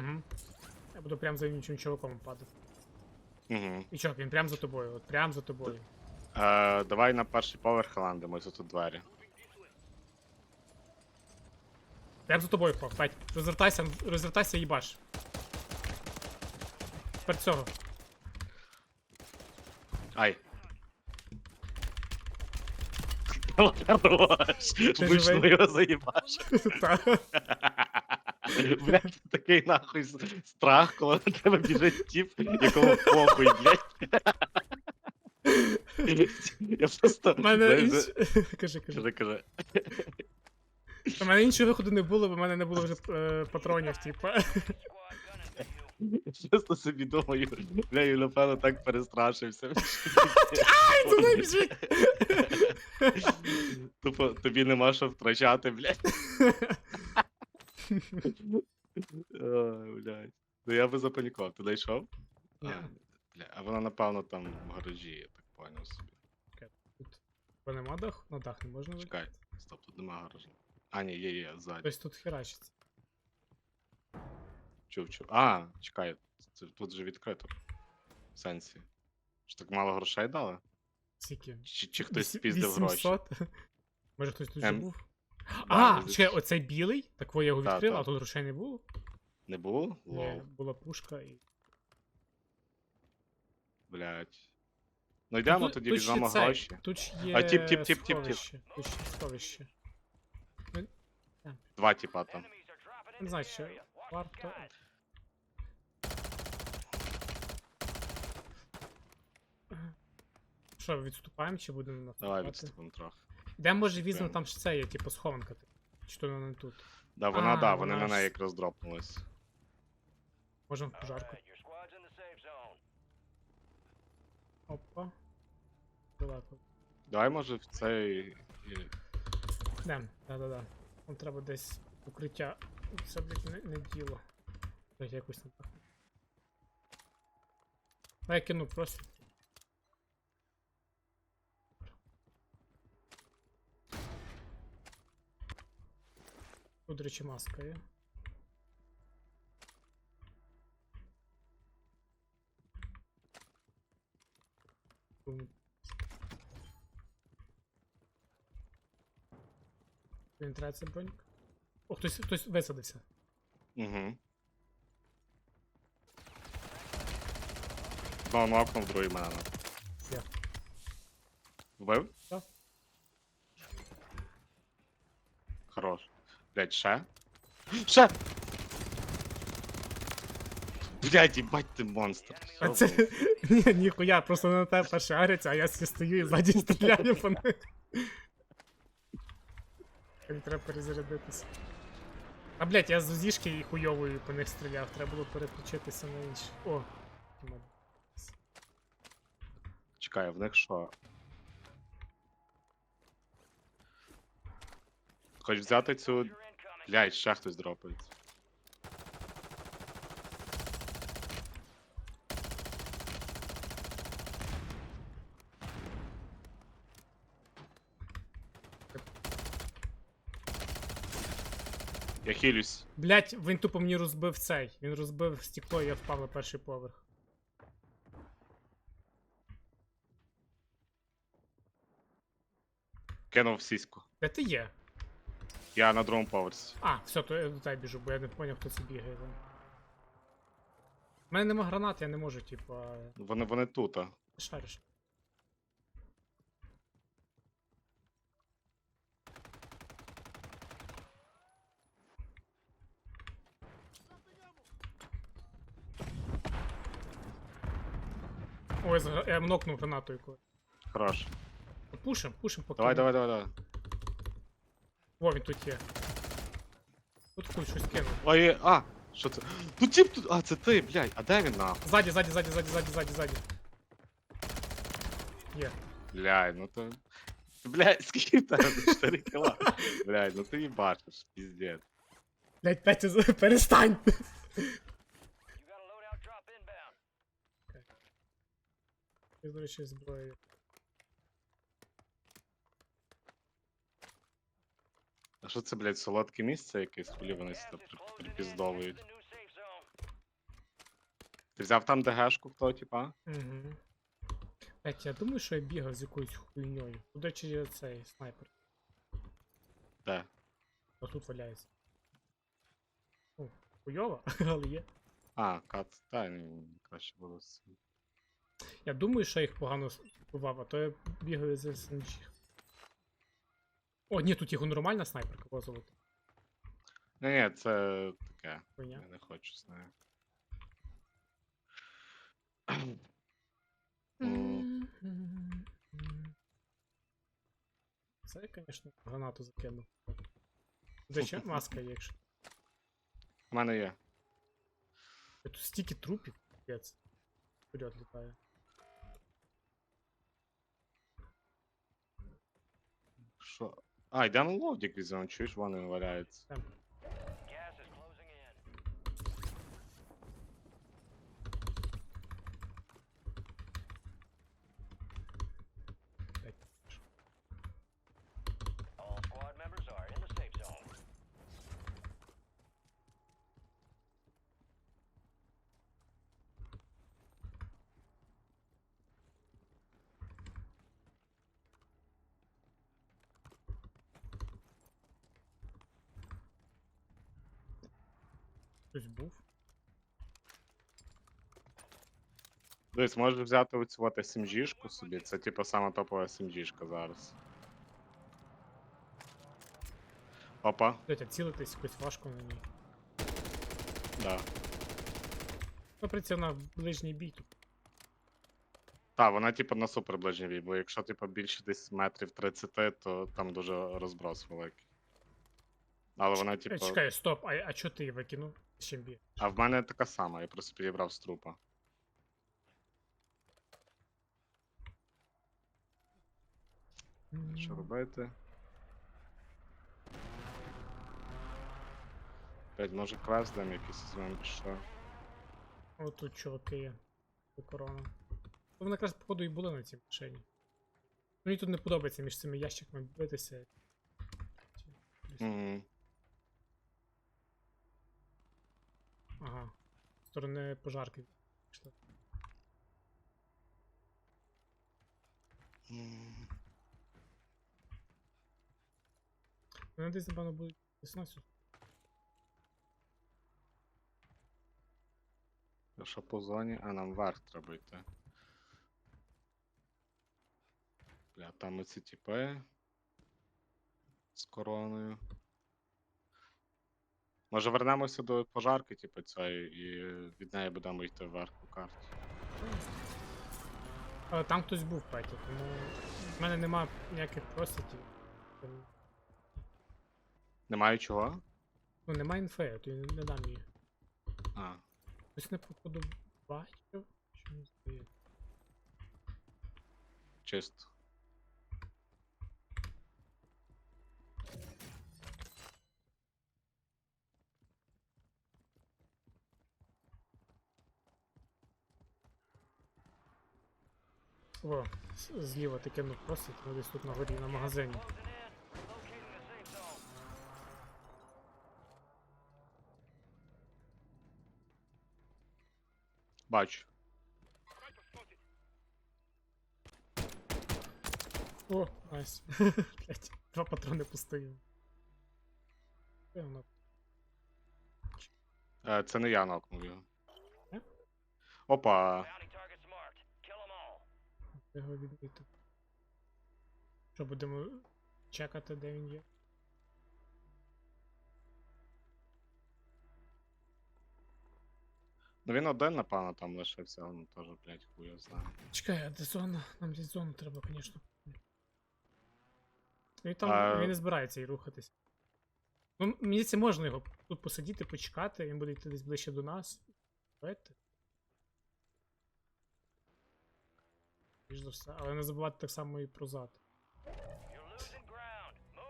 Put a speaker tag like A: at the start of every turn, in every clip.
A: Угу. Я буду прям за іншим чуваком падати.
B: Угу.
A: І чувак, він прям за тобою, от прям за тобою.
B: Е, давай на перший поверх ландимо, тут двері.
A: Прям за тобою, Пав, Петь. Розвертайся, розвертайся і баш. Тепер цього.
B: Ай. Хорош! Вийшло
A: живий?
B: його заїбаш.
A: Та.
B: Блядь, такий нахуй страх, коли на тебе біжить тіп, якому похуй, блядь. Я просто...
A: У мене
B: знаєш,
A: інш... Кажи, кажи.
B: Каже, каже.
A: У мене іншого виходу не було, бо в мене не було вже е, патронів, типа.
B: Просто собі думаю, бля, я напевно так перестрашився.
A: За мною біжить!
B: Тупо тобі нема що втрачати, блядь. Блядь. Ну я би запанікував. Ти дійшов?
A: Ні.
B: А, Бля, а вона, напевно, там в гаражі, я так поняв собі.
A: Тут бо нема дах? На дах не можна вийти.
B: Чекай, стоп, тут нема гаража. А, ні, є, є, ззаді.
A: Тобто тут херачиться.
B: Чув, чув. А, чекай, це тут же відкрито. В сенсі. Що так мало грошей дали?
A: Скільки?
B: Чи, чи хтось
A: Вісім-
B: спіздив гроші?
A: 800? Може хтось тут
B: Ем,
A: був? А, чекай, оцей білий? Так ви його
B: Та,
A: відкрив,
B: та.
A: а тут грошей не було?
B: Не було?
A: Ні,
B: Лол,
A: була пушка і.
B: блядь. Ну йдемо
A: Тут-
B: тоді
A: тут ще
B: візьмемо
A: цей,
B: гроші.
A: Тут ж є.
B: А, тіп, тіп, тіп, тіп, тіп.
A: сховище, Тут ще сховище.
B: Два тіпа там.
A: Не знаю, що варто. Що, відступаємо чи будемо
B: Давай
A: наступати?
B: відступимо трохи.
A: Де може візьмемо там ще це є, типу схованка. типу? Чи то вона не тут?
B: Да, вона,
A: А,
B: да, вони
A: вона
B: на
A: ж-
B: неї якраз дропнулись.
A: Можемо в пожарку. Опа. Далеко.
B: Давай, може, в цей. і-
A: да-да-да. Нам треба десь укриття. Це, блядь, не, не діло. Блядь, якось не так. Я кину просто. До речі, маска є. Ум. Пенетрація бронік. О, хтось, хтось висадився.
B: Угу. Ну, нокнув другий мене.
A: Я.
B: Вбив?
A: Так.
B: Хорош. Блять, ще? Ще! Блять, їбать ти монстр.
A: А
B: Що
A: це. Ні, ніхуя, просто на тебе агриться, а я собі стою і ззаді стріляю по них. Мені треба перезарядитися. А блять, я з зішки хуйовою по них стріляв, треба було переключитися на інші. О!
B: Чекай, в них що? Хоч взяти цю. Блять, ще хтось дропається. Я хилюсь.
A: Блять, він тупо мені розбив цей. Він розбив стекло і я впав на перший поверх.
B: Кинув сіську.
A: Де ти є?
B: Я на другому поверсі.
A: А, все, то я до тебе біжу, бо я не поняв, хто це бігає. там. У мене нема гранат, я не можу, типа.
B: Вони, вони тут. а.
A: Шариш. Ой, зга- я нокнув гранату яку.
B: Хорош.
A: Пушим, пушим поки.
B: Давай, давай, давай, давай.
A: Во, він тут є. Тут хуй щось кинув.
B: Ой, а, що це? Тут тип тут. А, це ти, блядь. А де він нахуй?
A: Ззаді, ззаді, ззаді, ззаді, ззаді, ззаді, ззаді. Є.
B: Блядь, ну то. Блядь, скільки в тебе 4 кіла? Блядь, ну ти їбашиш, піздець.
A: Блять, Петя, з- перестань! Я, до речі, зброю.
B: Що це, блядь, солодке місце якесь, хулі вони сюди при- припіздовують? Ти взяв там ДГшку хто, типа?
A: Угу. Блять, я думаю, що я бігав з якоюсь хуйньою. Речі, є цей снайпер.
B: Де?
A: А тут валяється. Ну, хуйово, але є.
B: А, кат. Та ні, краще було з цим.
A: Я думаю, що я їх погано вбивав, а то я бігаю з SMG. О, ні, тут є нормальна снайперка, була золота.
B: Ні, ні, це таке.
A: Хуйня.
B: Я не хочу з нею. М,
A: Це я, звісно, гранату закинув. Речі, маска є, якщо.
B: У мене є.
A: Тут стільки трупів, пець. Вперед літає.
B: Що? А, йде на лодік візьмемо, чуєш, вони валяються.
A: Там.
C: Gas is closing in.
A: Блядь.
C: All squad members are in the safe zone.
A: Хтось був.
B: Дивись, можеш взяти оцю от SMG-шку собі. Це типу сама топова SMG-шка зараз. Опа,
A: Блять, а цілитись якось важко на ній.
B: да.
A: Ну, прицел на ближній бій тут.
B: Та, вона типу на супер ближній бій, бо якщо типу більше десь метрів 30, то там дуже розброс великий. Але вона,
A: Е,
B: типу.
A: Чекай, стоп, а, а чо ти її викинув? З чим?
B: А в мене така сама, я просто підібрав з трупа. Що робити? Опять, може квест дам якийсь візьмемо чи що.
A: О, тут чуваки є. Корона. Ну, Вони якраз, походу, і були на цій машині. Мені тут не подобається між цими ящиками битися.
B: Мгм.
A: Ага. З сторони пожарки пішли. Вони десь, напевно, будуть сносу.
B: Що по зоні? А нам вверх треба йти. Бля, там оці тіпи. З короною. Може вернемося до пожарки, типу, цієї, і від неї будемо йти вверх по карті.
A: Але там хтось був, Петя, тому в мене нема ніяких просвітів. Ем,
B: Немає чого?
A: Ну, немає інфи, то я не дам її.
B: А.
A: Хтось не походу бачив, що не здається.
B: Чисто.
A: О, зліва ти кинув просвіт, ну десь тут на горі на магазині.
B: Бачу.
A: О, найс. Блять, два патрони. Де воно?
B: Е, це не я нокнув його.
A: Е?
B: Опа.
A: Його відмітив? Що будемо чекати, де він є?
B: Ну він один, напевно, там лишився, ну теж, блядь, хуя знаю.
A: Чекай, а де зона? Нам десь зону треба, звісно. Він там
B: А-
A: він не збирається і рухатись. Ну, мені це можна його тут посидіти, почекати, він буде йти десь ближче до нас. Давайте. Більш за все. Але не забувати так само і про зад.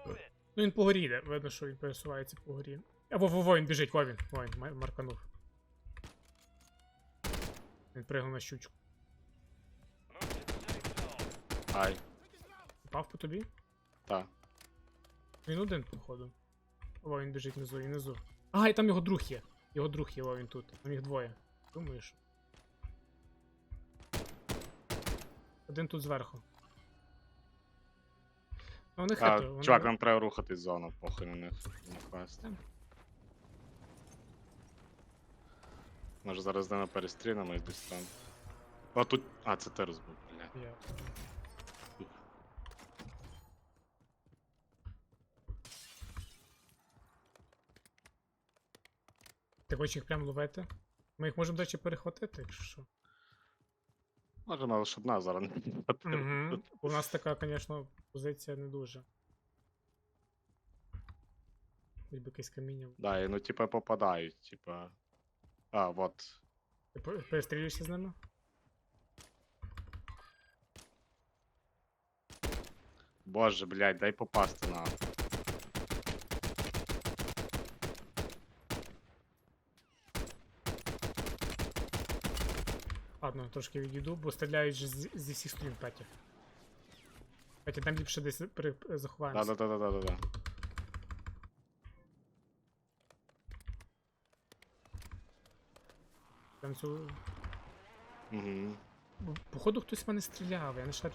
C: It.
A: Ну він по горі йде, видно, що він пересувається по горі. А во, во, во, він біжить, во він, во він, марканув. Він пригнув на щучку.
B: Ай,
A: Попав по тобі?
B: та.
A: Він один, походу. О, він біжить внизу, він внизу. А, і там його друг є. Його друг є, о, він тут. Там їх двоє. Думаєш? Один тут зверху. Ну, вони
B: А,
A: хитро. вони-
B: чувак, нам треба рухатись зону, похуй на них. На квест. Може зараз з ними перестрінемось десь там. О, тут. А, це ти розбив, бля.
A: Є. Ти хочеш їх прям ловити? Ми їх можемо, до речі, перехватити, якщо що.
B: Може, але щоб нас зараз
A: Угу. У нас така, звісно, позиція не дуже. Хоч би якесь каміння.
B: Да, і ну типа попадають, типа. А, вот.
A: Ти пе- перестрілюєшся з ними?
B: Боже, блядь, дай попасти на.
A: Ладно, трошки відійду, бо стріляють же з- зі всіх сторін Петя. Петя, там ліпше десь при... заховаємося.
B: Да-да-да-да-да-да.
A: Там цю...
B: Угу.
A: Походу хтось в мене стріляв, я не шарю.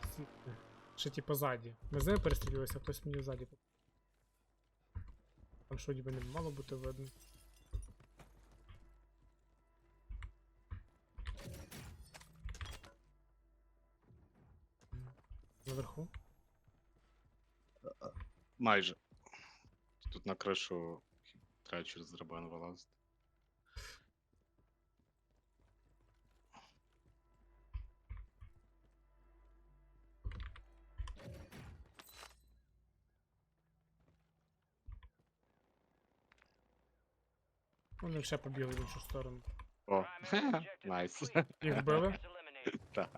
A: Ще типу ззаді. Ми з ними перестрілювалися, а хтось мені ззаді. Там що ніби не мало бути видно. Наверху?
B: Майже. Тут на кришу треба через драбину вилазити.
A: Вони ще побігли в іншу сторону.
B: О, найс.
A: Їх вбили?
B: Так.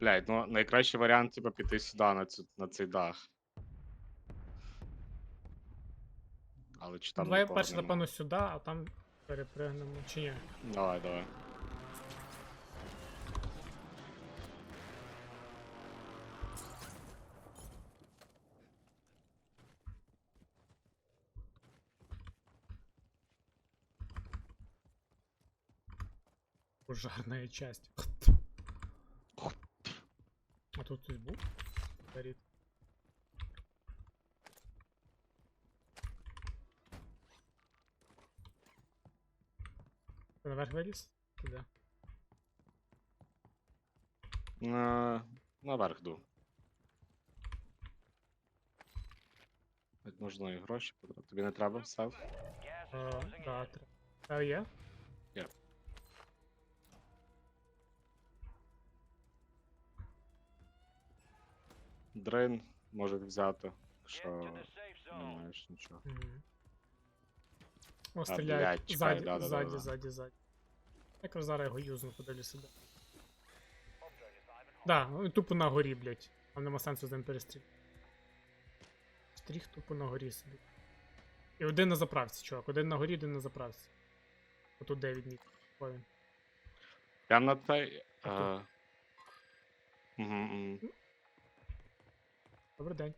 B: Блядь, ну найкращий варіант, типа, піти сюди на, цю, на цей дах. Але чи там.
A: Давай
B: нікого
A: перше,
B: нема?
A: напевно, сюди, а там перепригнемо. Чи ні?
B: Давай, давай.
A: Пожарная часть. А тут хтось був? Горить. Ти наверх виліз? Туди.
B: На... Наверх ду. Хоч Можна і гроші потратити. Тобі не треба все?
C: Gas is
A: А,
C: closing
A: да,
C: in.
A: треба. Та є?
B: Є. Дрин може взяти, якщо не маєш нічого.
A: Мгм. О, стріляють.
B: блядь, чекай,
A: Ззаді, ззаді, ззаді, ззаді. Якраз зараз його юзну подалі себе. Да, ну, тупо на горі, блядь. Там нема сенсу з ним перестріляти. Стріх тупо на горі собі. І один на заправці, чувак. Один на горі, один на заправці. Отут де від них. Ой.
B: Прям на той. Угу, угу.
A: Добрий день.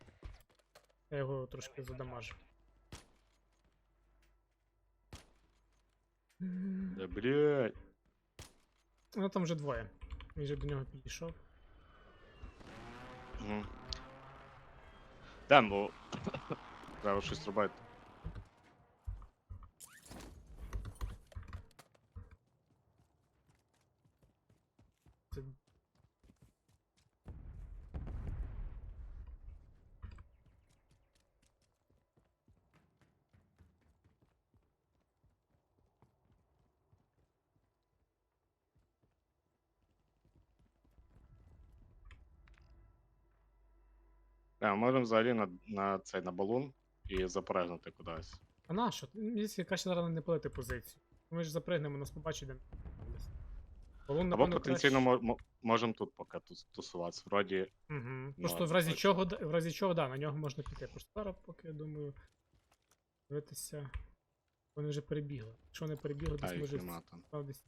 A: Я його трошки задамажу.
B: Да, блядь.
A: Ну там вже двоє. Він вже до нього підійшов.
B: Угу. Дем, бо треба щось робити. Да, можемо взагалі на, на цей на балун і запригнути кудись.
A: А на що? Здається, краще зараз не палити позицію. Ми ж запригнемо, нас побачить, де. Балон,
B: Або потенційно
A: краще.
B: мо- мо- можемо тут поки тус- тусуватися. Вроді.
A: Угу.
B: Ну,
A: Просто в разі
B: точно.
A: чого, да- в разі чого, да, на нього можна піти. Просто зараз, поки я думаю, дивитися. Вони вже перебігли. Якщо вони перебігли,
B: А,
A: десь
B: їх
A: може
B: нема там.
A: став десь.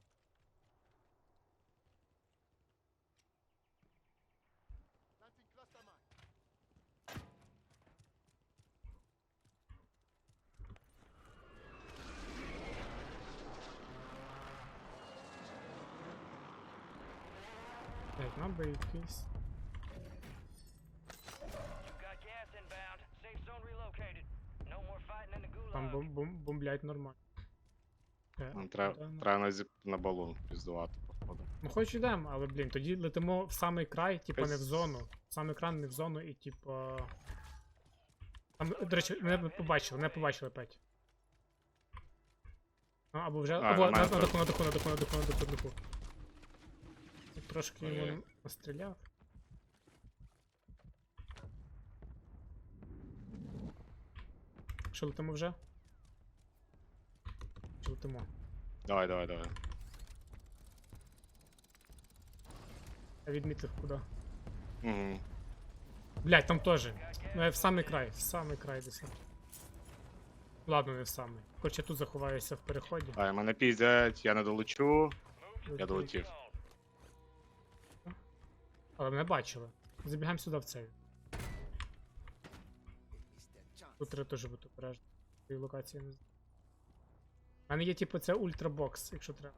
A: Блять, нам би якийсь.
C: You've got gas inbound. Safe zone relocated. No more fighting in the
A: Там бом бом бомблять нормально. Е,
B: Нам треба,
A: ну.
B: треба на, на балун піздувати, походу.
A: Ну хоч ідемо, але блін, тоді летимо в самий край, типа не в зону. В самий край, не в зону і типа. Там, до речі, мене побачили, мене побачили опять. Ну, або вже.
B: А,
A: або на,
B: нормально,
A: на даху, на даху, на даху, на даху, на. Я Трошки йому настріляв. Що летимо вже? Чи летимо?
B: Давай, давай, давай.
A: Я відмітив куди.
B: Угу.
A: Блять, там теж. Ну, я в самий край, в самий край десь. Ладно, не в самий. Короче, я тут заховаюся в переході.
B: А, мене піздять, я не долечу. Я долетів.
A: Але мене бачили. Забігаємо сюди в цей. Тут треба теж бути обережно. Цієї локації не знаю. У мене є, типу, це ультрабокс, якщо треба.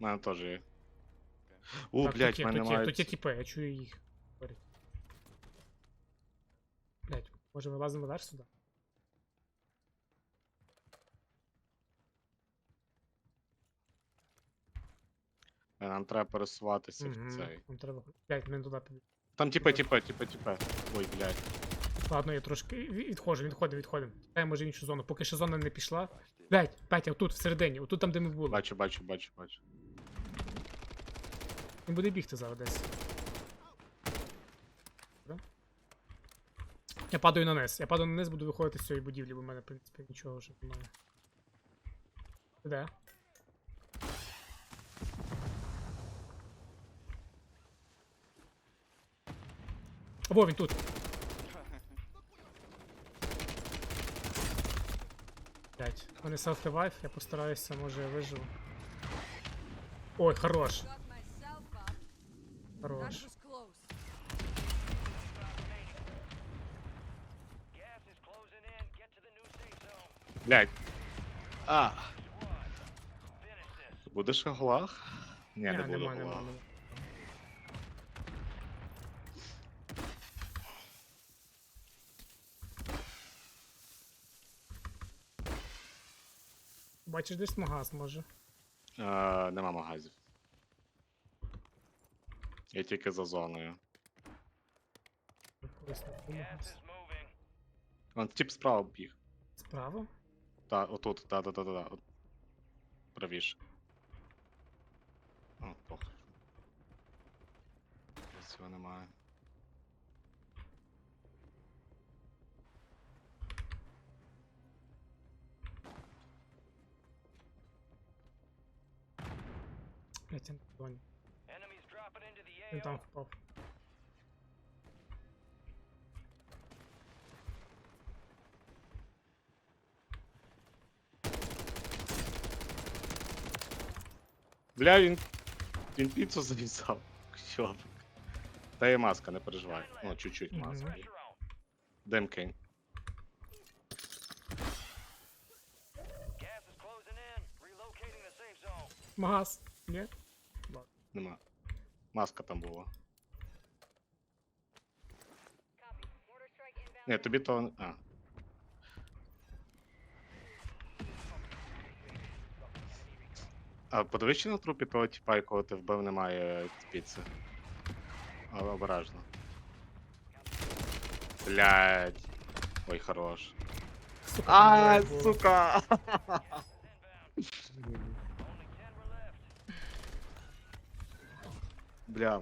B: У мене теж є. У,
A: Так,
B: блядь,
A: тут є,
B: мене
A: тут є,
B: мають...
A: тут є типи, я чую їх. Блять, може вилазимо далі сюди?
B: Е, Нам треба пересуватися в цей.
A: Нам треба. Блять, ми туди побіг.
B: Там типа, типа, типа, типа. Ой, блядь.
A: Ладно, я трошки ві- відходжу, відходимо, відходимо. Чекаємо, може, іншу зону. Поки ще зона не пішла. Блять, Петя, отут, всередині, отут там, де ми були.
B: Бачу, бачу, бачу, бачу.
A: Він буде бігти зараз десь. Добре. Я падаю на низ. Я падаю на низ, буду виходити з цієї будівлі, бо в мене, в принципі, нічого вже немає. Ти Де? Во, він тут. Блять, мене self-revive, я постараюся, може я виживу. Ой, хорош. Хорош.
B: Блядь. А, будеш в голах? Ні, не
A: Ні,
B: буду
A: нема,
B: в
A: нема, нема. Бачиш десь магаз, може.
B: Е, нема магазів. Я тільки за зоною.
A: Колись не був магаз.
B: Вон тип справа біг.
A: Справа?
B: Та, отут, та, та, та, та, та. От. Правіше. О, похуй. Цього немає.
A: Блять, я не понял.
C: Enemies dropping into the
A: Він там
C: AO.
A: впав.
B: Бля, він. Він піцу залізав. Що? Та є маска, не переживай. Ну, чуть-чуть
A: Мгм.
B: маска.
C: Pressure on.
B: Демкейн.
C: Gas is closing
B: Нема. Маска там була. Ні, тобі то. А. А подивись, чи на трупі того типа, якого ти вбив, немає піци. Але обережно. Блять. Ой, хорош.
A: Сука,
B: А, сука! Бля,